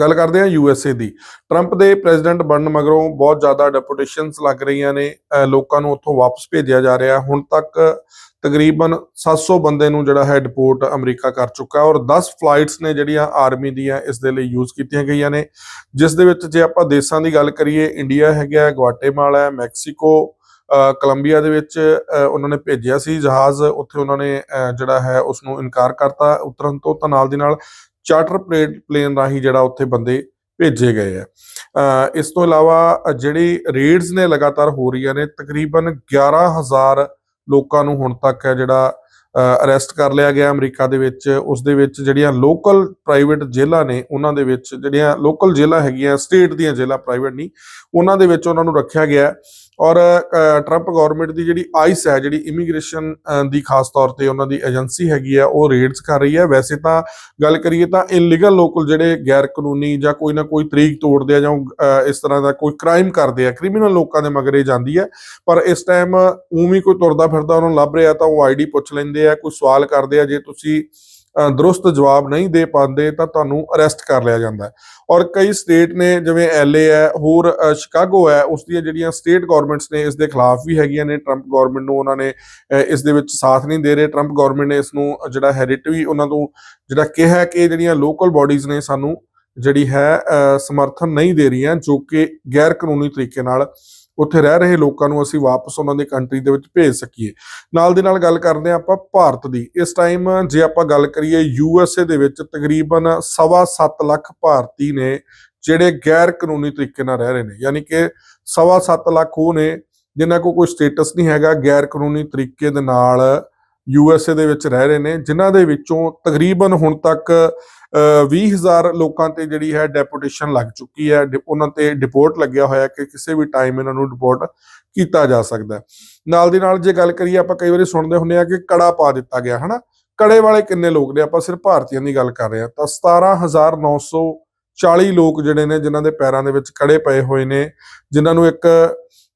ਗੱਲ ਕਰਦੇ ਹਾਂ ਯੂਐਸਏ ਦੀ। ਟਰੰਪ ਦੇ ਪ੍ਰੈਜ਼ੀਡੈਂਟ ਬਣਨ ਮਗਰੋਂ ਬਹੁਤ ਜ਼ਿਆਦਾ ਡੈਪੂਟੇਸ਼ਨਸ ਲੱਗ ਰਹੀਆਂ ਨੇ ਲੋਕਾਂ ਨੂੰ ਉੱਥੋਂ ਵਾਪਸ ਭੇਜਿਆ ਜਾ ਰਿਹਾ। ਹੁਣ ਤੱਕ ਤਕਰੀਬਨ 700 ਬੰਦੇ ਨੂੰ ਜਿਹੜਾ ਹੈ ਡਿਪੋਰਟ ਅਮਰੀਕਾ ਕਰ ਚੁੱਕਾ ਔਰ 10 ਫਲਾਈਟਸ ਨੇ ਜਿਹੜੀਆਂ ਆਰਮੀ ਦੀਆਂ ਇਸ ਦੇ ਲਈ ਯੂਜ਼ ਕੀਤੀਆਂ ਗਈਆਂ ਨੇ। ਜਿਸ ਦੇ ਵਿੱਚ ਜੇ ਆਪਾਂ ਦੇਸ਼ਾਂ ਦੀ ਗੱਲ ਕਰੀਏ ਇੰਡੀਆ ਹੈਗਾ ਹੈ, ਹੈ ਮੈਕਸੀਕੋ ਕੋਲੰਬੀਆ ਦੇ ਵਿੱਚ ਉਹਨਾਂ ਨੇ ਭੇਜਿਆ ਸੀ ਜਹਾਜ਼। ਉੱਥੇ ਉਹਨਾਂ ਨੇ ਜਿਹੜਾ ਹੈ ਉਸ ਨੂੰ ਇਨਕਾਰ ਕਰਤਾ ਉਤਰਨ ਤੋਂ ਤਾਂ ਨਾਲ ਦੀ ਨਾਲ। ਚਾਰਟਰ ਪਲੇਨ ਰਾਹੀਂ ਜਿਹੜਾ ਉੱਥੇ ਬੰਦੇ ਭੇਜੇ ਗਏ ਆ। ਇਸ ਤੋਂ ਇਲਾਵਾ ਅਹ ਜਿਹੜੀ ਰੇਡਸ ਨੇ ਲਗਾਤਾਰ ਹੋ ਰਹੀਆਂ ਨੇ, ਤਕਰੀਬਨ 11000 ਲੋਕਾਂ ਨੂੰ ਹੁਣ ਤੱਕ ਹੈ ਜਿਹੜਾ ਅਰੈਸਟ ਕਰ ਲਿਆ ਗਿਆ ਅਮਰੀਕਾ ਦੇ ਵਿੱਚ। ਉਸ ਦੇ ਵਿੱਚ ਜਿਹੜੀਆਂ ਲੋਕਲ ਪ੍ਰਾਈਵੇਟ ਜੇਲ੍ਹਾਂ ਨੇ, ਉਹਨਾਂ ਦੇ ਵਿੱਚ ਜਿਹੜੀਆਂ ਲੋਕਲ ਜੇਲ੍ਹਾਂ ਹੈਗੀਆਂ, ਸਟੇਟ ਦੀਆਂ ਜੇਲ੍ਹਾਂ ਪ੍ਰਾਈਵੇਟ ਨਹੀਂ, ਉਹਨਾਂ ਦੇ ਵਿੱਚ ਉਹਨਾਂ ਨੂੰ ਰੱਖਿਆ ਗਿਆ। ਔਰ ਟਰੰਪ ਗਵਰਨਮੈਂਟ ਦੀ ਜਿਹੜੀ ਆਈਸ ਹੈ, ਜਿਹੜੀ ਇਮੀਗ੍ਰੇਸ਼ਨ ਦੀ ਖਾਸ ਤੌਰ ਤੇ ਉਹਨਾਂ ਦੀ ਏਜੰਸੀ ਹੈਗੀ ਆ, ਉਹ ਰੇਡਸ ਕਰ ਰਹੀ ਹੈ। ਵੈਸੇ ਤਾਂ ਗੱਲ ਕਰੀਏ ਤਾਂ ਇਲੀਗਲ ਲੋਕਲ ਜਿਹੜੇ ਗੈਰ ਕਾਨੂੰਨੀ ਜਾਂ ਕੋਈ ਨਾ ਕੋਈ ਤਰੀਕ ਤੋੜਦੇ ਆ ਜਾਂ ਇਸ ਤਰ੍ਹਾਂ ਦਾ ਕੋਈ ਕ੍ਰਾਈਮ ਕਰਦੇ ਆ ਕ੍ਰਿਮੀਨਲ ਲੋਕਾਂ ਦੇ ਮਗਰੇ ਜਾਂਦੀ ਹੈ। ਪਰ ਇਸ ਟਾਈਮ ਉਵੇਂ ਕੋਈ ਤੁਰਦਾ ਫਿਰਦਾ ਉਹਨਾਂ ਨੂੰ ਲੱਭ ਰਿਹਾ ਤਾਂ ਉਹ ਆਈਡੀ ਪੁੱਛ ਲੈਂਦੇ ਆ, ਕੋਈ ਸਵਾਲ ਕਰਦੇ ਆ, ਜੇ ਤੁਸੀਂ ਦਰੁਸਤ ਜਵਾਬ ਨਹੀਂ ਦੇ ਪਾਉਂਦੇ ਤਾਂ ਤੁਹਾਨੂੰ ਅਰੈਸਟ ਕਰ ਲਿਆ ਜਾਂਦਾ ਹੈ। ਔਰ ਕਈ ਸਟੇਟ ਨੇ, ਜਿਵੇਂ ਐਲਏ ਹੈ, ਹੋਰ ਸ਼ਿਕਾਗੋ ਹੈ, ਉਸ ਦੀਆਂ ਜਿਹੜੀਆਂ ਸਟੇਟ ਗਵਰਨਮੈਂਟਸ ਨੇ, ਇਸ ਦੇ ਖਿਲਾਫ ਵੀ ਹੈਗੀਆਂ ਨੇ। ਟਰੰਪ ਗਵਰਨਮੈਂਟ ਨੂੰ ਉਹਨਾਂ ਨੇ ਇਸ ਦੇ ਵਿੱਚ ਸਾਥ ਨਹੀਂ ਦੇ ਰਹੇ। ਟਰੰਪ ਗਵਰਨਮੈਂਟ ਨੇ ਇਸ ਨੂੰ, ਜਿਹੜਾ ਹੈਰਿਟ ਵੀ ਉਹਨਾਂ ਤੋਂ, ਜਿਹੜਾ ਕਿਹਾ ਕਿ ਜਿਹੜੀਆਂ ਲੋਕਲ ਬਾਡੀਜ਼ ਨੇ, ਸਾਨੂੰ ਜਿਹੜੀ ਹੈ ਸਮਰਥਨ ਨਹੀਂ ਦੇ ਰਹੀਆਂ, ਜੋ ਕਿ ਗੈਰ ਕਾਨੂੰਨੀ ਤਰੀਕੇ ਨਾਲ ਉੱਥੇ ਰਹਿ ਰਹੇ ਲੋਕਾਂ ਨੂੰ ਅਸੀਂ ਵਾਪਸ ਉਹਨਾਂ ਦੀ ਕੰਟਰੀ ਦੇ ਵਿੱਚ ਭੇਜ ਸਕੀਏ। ਨਾਲ ਦੀ ਨਾਲ ਗੱਲ ਕਰਦੇ ਹਾਂ ਆਪਾਂ ਭਾਰਤ ਦੀ। ਇਸ ਟਾਈਮ ਜੇ ਆਪਾਂ ਗੱਲ ਕਰੀਏ ਯੂ ਐੱਸ ਏ ਦੇ ਵਿੱਚ ਤਕਰੀਬਨ ਸਵਾ ਸੱਤ ਲੱਖ ਭਾਰਤੀ ਨੇ ਜਿਹੜੇ ਗੈਰ ਕਾਨੂੰਨੀ ਤਰੀਕੇ ਨਾਲ ਰਹਿ ਰਹੇ ਨੇ। ਯਾਨੀ ਕਿ ਸਵਾ ਸੱਤ ਲੱਖ ਉਹ ਨੇ ਜਿਨ੍ਹਾਂ ਕੋਲ ਕੋਈ ਸਟੇਟਸ ਨਹੀਂ ਹੈਗਾ ਗੈਰ ਕਾਨੂੰਨੀ ਤਰੀਕੇ ਦੇ ਨਾਲ ਯੂ ਐੱਸ ਏ ਦੇ ਵਿੱਚ ਰਹਿ ਰਹੇ ਨੇ, ਜਿਨ੍ਹਾਂ ਦੇ ਵਿੱਚੋਂ ਤਕਰੀਬਨ ਹੁਣ ਤੱਕ 20000 ਲੋਕਾਂ ਤੇ ਜਿਹੜੀ ਹੈ ਡੈਪੂਟੇਸ਼ਨ ਲੱਗ ਚੁੱਕੀ ਹੈ। ਡਿ- ਉਹਨਾਂ ਤੇ ਡਿਪੋਰਟ ਲੱਗਿਆ ਹੋਇਆ ਕਿ ਕਿਸੇ ਵੀ ਟਾਈਮ ਇਹਨਾਂ ਨੂੰ ਡਿਪੋਰਟ ਕੀਤਾ ਜਾ ਸਕਦਾ ਨਾਲ ਦੀ ਨਾਲ ਜੇ ਗੱਲ ਕਰੀਏ, ਆਪਾਂ ਕਈ ਵਾਰੀ ਸੁਣਦੇ ਹੁੰਦੇ ਆ ਕਿ ਕੜਾ ਪਾ ਦਿੱਤਾ ਗਿਆ, ਹਨਾ? ਕੜੇ ਵਾਲੇ ਕਿੰਨੇ ਲੋਕ ਨੇ? ਆਪਾਂ ਸਿਰਫ ਭਾਰਤੀਆਂ ਦੀ ਗੱਲ ਕਰ ਰਹੇ ਹਾਂ। ਤਾਂ 17940 ਲੋਕ ਜਿਹੜੇ ਨੇ, ਜਿਨ੍ਹਾਂ ਦੇ ਪੈਰਾਂ ਦੇ ਵਿੱਚ ਕੜੇ ਪਏ ਹੋਏ ਨੇ, ਜਿਨ੍ਹਾਂ ਨੂੰ ਇੱਕ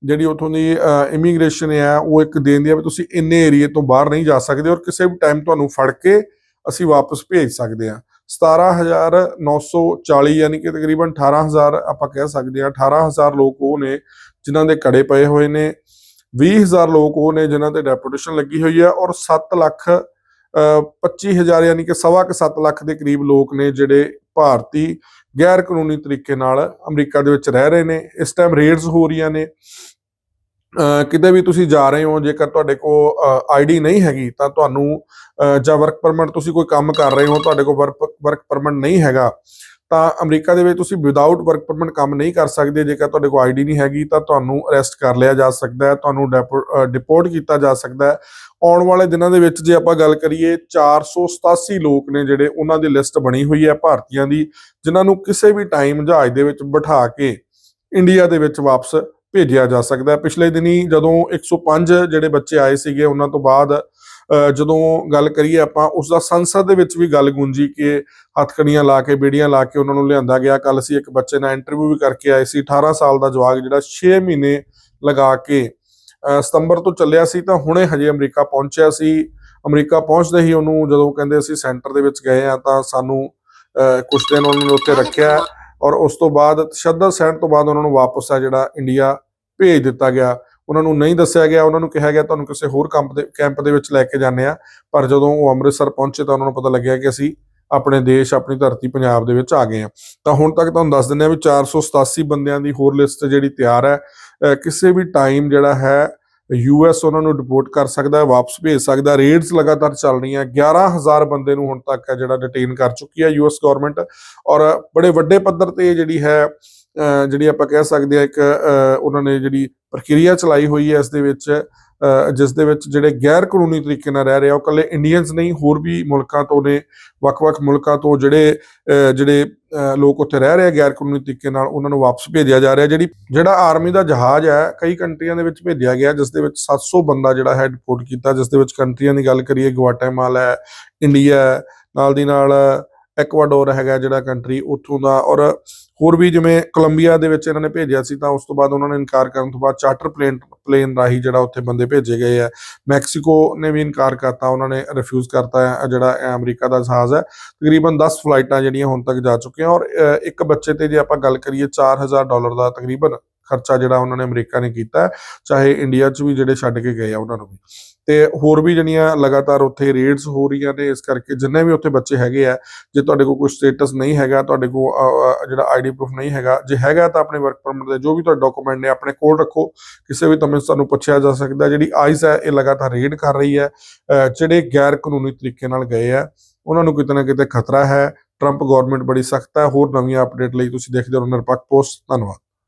ਜਿਹੜੀ ਉਥੋਂ ਦੀ ਇਮੀਗ੍ਰੇਸ਼ਨ ਹੈ ਉਹ ਇੱਕ ਦੇਣ ਦੀ ਆ ਵੀ ਤੁਸੀਂ ਇੰਨੇ ਏਰੀਏ ਤੋਂ ਬਾਹਰ ਨਹੀਂ ਜਾ ਸਕਦੇ ਔਰ ਕਿਸੇ ਵੀ ਟਾਈਮ ਤੁਹਾਨੂੰ ਫੜ ਕੇ ਅਸੀਂ ਵਾਪਸ ਭੇਜ ਸਕਦੇ ਹਾਂ। 17940 ਯਾਨੀ ਕਿ ਤਕਰੀਬਨ 18000 ਆਪਾਂ ਕਹਿ ਸਕਦੇ ਹਾਂ 18000 ਲੋਕ ਉਹ ਨੇ ਜਿਨ੍ਹਾਂ ਦੇ ਕੜੇ ਪਏ ਹੋਏ ਨੇ 20000 ਲੋਕ ਉਹ ਨੇ ਜਿਨ੍ਹਾਂ ਤੇ ਡੈਪੂਟੇਸ਼ਨ ਲੱਗੀ ਹੋਈ ਹੈ ਔਰ 7 ਲੱਖ ਅ, 25000 ਯਾਨੀ ਕਿ ਸਵਾ ਕੁ 7 ਲੱਖ ਦੇ ਕਰੀਬ ਲੋਕ ਨੇ ਜਿਹੜੇ ਭਾਰਤੀ ਗੈਰ ਕਾਨੂੰਨੀ ਤਰੀਕੇ ਨਾਲ ਅਮਰੀਕਾ ਦੇ ਵਿੱਚ ਰਹਿ ਰਹੇ ਨੇ। ਇਸ ਟਾਈਮ ਰੇਡਸ ਹੋ ਰਹੀਆਂ ਨੇ। ਕਿਤੇ ਵੀ ਤੁਸੀਂ ਜਾ ਰਹੇ ਹੋ, ਜੇਕਰ ਤੁਹਾਡੇ ਕੋਲ ਆਈਡੀ ਨਹੀਂ ਹੈਗੀ, ਤਾਂ ਤੁਹਾਨੂੰ ਜਾਂ ਵਰਕ ਪਰਮਿਟ ਤੁਸੀਂ ਕੋਈ ਕੰਮ ਕਰ ਰਹੇ ਹੋ, ਤੁਹਾਡੇ ਕੋਲ ਵਰਕ ਪਰਮਿਟ ਨਹੀਂ ਹੈਗਾ, ਤਾਂ ਅਮਰੀਕਾ ਦੇ ਵਿੱਚ ਤੁਸੀਂ ਵਿਦਆਊਟ ਵਰਕ ਪਰਮਿਟ ਕੰਮ ਨਹੀਂ ਕਰ ਸਕਦੇ, ਜੇਕਰ ਤੁਹਾਡੇ ਕੋਲ ਆਈਡੀ ਨਹੀਂ ਹੈਗੀ, ਤਾਂ ਤੁਹਾਨੂੰ ਅਰੈਸਟ ਕਰ ਲਿਆ ਜਾ ਸਕਦਾ ਹੈ, ਤੁਹਾਨੂੰ ਡਿਪੋਰਟ ਕੀਤਾ ਜਾ ਸਕਦਾ ਹੈ। ਆਉਣ ਵਾਲੇ ਦਿਨਾਂ ਦੇ ਵਿੱਚ ਜੇ ਆਪਾਂ ਗੱਲ ਕਰੀਏ 487 ਲੋਕ ਨੇ ਜਿਹੜੇ ਉਹਨਾਂ ਦੀ ਲਿਸਟ ਬਣੀ ਹੋਈ ਹੈ ਭਾਰਤੀਆਂ ਦੀ, ਜਿਨ੍ਹਾਂ ਨੂੰ ਕਿਸੇ ਵੀ ਟਾਈਮ ਜਹਾਜ਼ ਦੇ ਵਿੱਚ ਬਿਠਾ ਕੇ ਇੰਡੀਆ ਦੇ ਵਿੱਚ ਵਾਪਸ ਭੇਜਿਆ ਜਾ ਸਕਦਾ ਹੈ। ਪਿਛਲੇ ਦਿਨੀ ਜਦੋਂ 105 ਜਿਹੜੇ ਬੱਚੇ ਆਏ ਸੀਗੇ ਉਹਨਾਂ ਤੋਂ ਬਾਅਦ ਜਦੋਂ ਗੱਲ ਕਰੀਏ ਆਪਾਂ ਉਸ ਦਾ ਸੰਸਦ ਦੇ ਵਿੱਚ ਵੀ ਗੱਲ ਗੂੰਜੀ ਕਿ ਹੱਥਕੜੀਆਂ ਲਾ ਕੇ ਬੇੜੀਆਂ ਲਾ ਕੇ ਉਹਨਾਂ ਨੂੰ ਲਿਆਂਦਾ ਗਿਆ। ਕੱਲ ਅਸੀਂ ਇੱਕ ਬੱਚੇ ਨਾਲ ਇੰਟਰਵਿਊ ਵੀ ਕਰਕੇ ਆਏ ਸੀ। 18 ਸਾਲ ਦਾ ਜਵਾਕ ਜਿਹੜਾ 6 ਮਹੀਨੇ ਲਗਾ ਕੇ ਸਤੰਬਰ ਤੋਂ ਚੱਲਿਆ ਸੀ ਤਾਂ ਹੁਣੇ ਹਜੇ ਅਮਰੀਕਾ ਪਹੁੰਚਿਆ ਸੀ। ਅਮਰੀਕਾ ਪਹੁੰਚਦੇ ਹੀ ਉਹਨੂੰ ਜਦੋਂ ਕਹਿੰਦੇ ਅਸੀਂ ਸੈਂਟਰ ਦੇ ਵਿੱਚ ਗਏ ਆ ਤਾਂ ਸਾਨੂੰ ਕੁਝ ਦਿਨ ਉਹਨਾਂ ਨੇ ਉੱਥੇ ਰੱਖਿਆ। ਔਰ ਉਸ ਤੋਂ ਬਾਅਦ ਤਸ਼ੱਦਦ ਸਹਿਣ ਤੋਂ ਬਾਅਦ ਉਹਨਾਂ ਨੂੰ ਵਾਪਸ ਆ ਜਿਹੜਾ ਇੰਡੀਆ ਭੇਜ ਦਿੱਤਾ ਗਿਆ। ਉਹਨਾਂ ਨੂੰ ਨਹੀਂ ਦੱਸਿਆ ਗਿਆ, ਉਹਨਾਂ ਨੂੰ ਕਿਹਾ ਗਿਆ, ਤੁਹਾਨੂੰ ਕਿਸੇ ਹੋਰ ਕੰਪ ਦੇ ਕੈਂਪ ਦੇ ਵਿੱਚ ਲੈ ਕੇ ਜਾਂਦੇ ਆ ਪਰ ਜਦੋਂ ਉਹ ਅੰਮ੍ਰਿਤਸਰ ਪਹੁੰਚੇ ਤਾਂ ਉਹਨਾਂ ਨੂੰ ਪਤਾ ਲੱਗਿਆ ਕਿ ਅਸੀਂ ਆਪਣੇ ਦੇਸ਼, ਆਪਣੀ ਧਰਤੀ ਪੰਜਾਬ ਦੇ ਵਿੱਚ ਆ ਗਏ ਆ ਤਾਂ ਹੁਣ ਤੱਕ ਤੁਹਾਨੂੰ ਦੱਸ ਦਿੰਦੇ ਆ ਵੀ 487 ਬੰਦਿਆਂ ਦੀ ਹੋਰ ਲਿਸਟ ਜਿਹੜੀ ਤਿਆਰ ਹੈ ਕਿਸੇ ਵੀ ਟਾਈਮ ਜਿਹੜਾ ਹੈ ਯੂਐਸ ਉਹਨਾਂ ਨੂੰ ਡਿਪੋਰਟ ਕਰ ਸਕਦਾ ਹੈ, ਵਾਪਸ ਭੇਜ ਸਕਦਾ ਰੇਡਸ ਲਗਾਤਾਰ ਚੱਲ ਰਹੀਆਂ 11000 ਬੰਦੇ ਨੂੰ ਹੁਣ ਤੱਕ ਹੈ ਜਿਹੜਾ ਡਿਟੇਨ ਕਰ ਚੁੱਕੀ ਹੈ ਯੂਐਸ ਗਵਰਨਮੈਂਟ ਔਰ ਬੜੇ ਵੱਡੇ ਪੱਧਰ ਤੇ ਜਿਹੜੀ ਹੈ ਜਿਹੜੀ ਆਪਾਂ ਕਹਿ ਸਕਦੇ ਆ ਇੱਕ ਉਹਨਾਂ ਨੇ ਜਿਹੜੀ ਪ੍ਰਕਿਰਿਆ ਚਲਾਈ ਹੋਈ ਹੈ ਇਸ ਦੇ ਵਿੱਚ। ਜਿਸ ਦੇ ਵਿੱਚ ਜਿਹੜੇ ਗੈਰ ਕਾਨੂੰਨੀ ਤਰੀਕੇ ਨਾਲ ਰਹਿ ਰਹੇ ਆ, ਉਹ ਕੱਲੇ ਇੰਡੀਅਨਸ ਨਹੀਂ, ਹੋਰ ਵੀ ਮੁਲਕਾਂ ਤੋਂ ਨੇ, ਵੱਖ-ਵੱਖ ਮੁਲਕਾਂ ਤੋਂ ਜਿਹੜੇ ਜਿਹੜੇ ਲੋਕ ਉੱਥੇ ਰਹਿ ਰਹੇ ਆ ਗੈਰ ਕਾਨੂੰਨੀ ਤਰੀਕੇ ਨਾਲ, ਉਹਨਾਂ ਨੂੰ ਵਾਪਸ ਭੇਜਿਆ ਜਾ ਰਿਹਾ, ਜਿਹੜੀ, ਜਿਹੜਾ ਆਰਮੀ ਦਾ ਜਹਾਜ਼ ਹੈ, ਕਈ ਕੰਟਰੀਆਂ ਦੇ ਵਿੱਚ ਭੇਜਿਆ ਗਿਆ, ਜਿਸ ਦੇ ਵਿੱਚ 700 ਬੰਦਾ ਜਿਹੜਾ ਹੈ ਡਿਪੋਰਟ ਕੀਤਾ, ਜਿਸ ਦੇ ਵਿੱਚ ਕੰਟਰੀਆਂ ਦੀ ਗੱਲ ਕਰੀਏ ਗਵਾਟੇਮਾਲਾ ਹੈ ਇੰਡੀਆ ਨਾਲ ਦੀ ਨਾਲ ਐਕਵਾਡੋਰ ਹੈਗਾ ਜਿਹੜਾ ਕੰਟਰੀ ਉੱਥੋਂ ਦਾ, ਔਰ ਹੋਰ ਵੀ ਜਿਵੇਂ ਕੋਲੰਬੀਆ ਦੇ ਵਿੱਚ ਇਹਨਾਂ ਨੇ ਭੇਜਿਆ ਸੀ, ਤਾਂ ਉਸ ਤੋਂ ਬਾਅਦ ਉਹਨਾਂ ਨੇ ਇਨਕਾਰ ਕਰਨ ਤੋਂ ਬਾਅਦ ਚਾਰਟਰ ਪਲੇਨ ਪਲੇਨ ਰਾਹੀਂ ਜਿਹੜਾ ਉੱਥੇ ਬੰਦੇ ਭੇਜੇ ਗਏ ਆ। ਮੈਕਸੀਕੋ ਨੇ ਵੀ ਇਨਕਾਰ ਕਰਤਾ, ਉਹਨਾਂ ਨੇ ਰਿਫਿਊਜ਼ ਕਰਤਾ ਹੈ ਜਿਹੜਾ ਅਮਰੀਕਾ ਦਾ ਜਹਾਜ਼ ਹੈ। ਤਕਰੀਬਨ 10 ਫਲਾਈਟਾਂ ਜਿਹੜੀਆਂ ਹੁਣ ਤੱਕ ਜਾ ਚੁੱਕੀਆਂ, ਔਰ ਇੱਕ ਬੱਚੇ ਤੇ ਜੇ ਆਪਾਂ ਗੱਲ ਕਰੀਏ 4000 ਡਾਲਰ ਦਾ ਤਕਰੀਬਨ ਖਰਚਾ ਜਿਹੜਾ ਉਹਨਾਂ ਨੇ ਅਮਰੀਕਾ ਨੇ ਕੀਤਾ, ਚਾਹੇ ਇੰਡੀਆ 'ਚ ਵੀ ਜਿਹੜੇ ਛੱਡ ਕੇ ਗਏ ਆ ਉਹਨਾਂ ਨੂੰ ਵੀ। ਤੇ ਹੋਰ ਵੀ ਜਿਹੜੀਆਂ ਲਗਾਤਾਰ ਉੱਥੇ ਰੇਡਸ ਹੋ ਰਹੀਆਂ ਨੇ ਇਸ ਕਰਕੇ ਜਿੰਨੇ ਵੀ ਉੱਥੇ ਬੱਚੇ ਹੈਗੇ ਆ ਜੇ ਤੁਹਾਡੇ ਕੋਲ ਕੋਈ ਸਟੇਟਸ ਨਹੀਂ ਹੈਗਾ ਤੁਹਾਡੇ ਕੋਲ ਅ, ਅ, ਜਿਹੜਾ ਆਈਡੀ ਪ੍ਰੂਫ ਨਹੀਂ ਹੈਗਾ ਜੇ ਹੈਗਾ ਤਾਂ ਆਪਣੇ ਵਰਕ ਪਰਮਿਟ ਦੇ ਜੋ ਵੀ ਤੁਹਾਡੇ ਡਾਕੂਮੈਂਟ ਨੇ ਆਪਣੇ ਕੋਲ ਰੱਖੋ। ਕਿਸੇ ਵੀ ਸਮੇਂ ਸਾਨੂੰ ਪੁੱਛਿਆ ਜਾ ਸਕਦਾ ਜਿਹੜੀ ਆਈਸ ਹੈ ਇਹ ਲਗਾਤਾਰ ਰੇਡ ਕਰ ਰਹੀ ਹੈ ਜਿਹੜੇ ਗੈਰ ਕਾਨੂੰਨੀ ਤਰੀਕੇ ਨਾਲ ਗਏ ਆ ਉਹਨਾਂ ਨੂੰ ਕਿਤੇ ਨਾ ਕਿਤੇ ਖਤਰਾ ਹੈ। ਟਰੰਪ ਗਵਰਨਮੈਂਟ ਬੜੀ ਸਖਤ ਹੈ ਹੋਰ ਨਵੀਆਂ ਅਪਡੇਟ ਲਈ ਤੁਸੀਂ ਦੇਖਦੇ ਰਹੋ ਨਿਰਪੱਖ ਪੋਸਟ ਧੰਨਵਾਦ।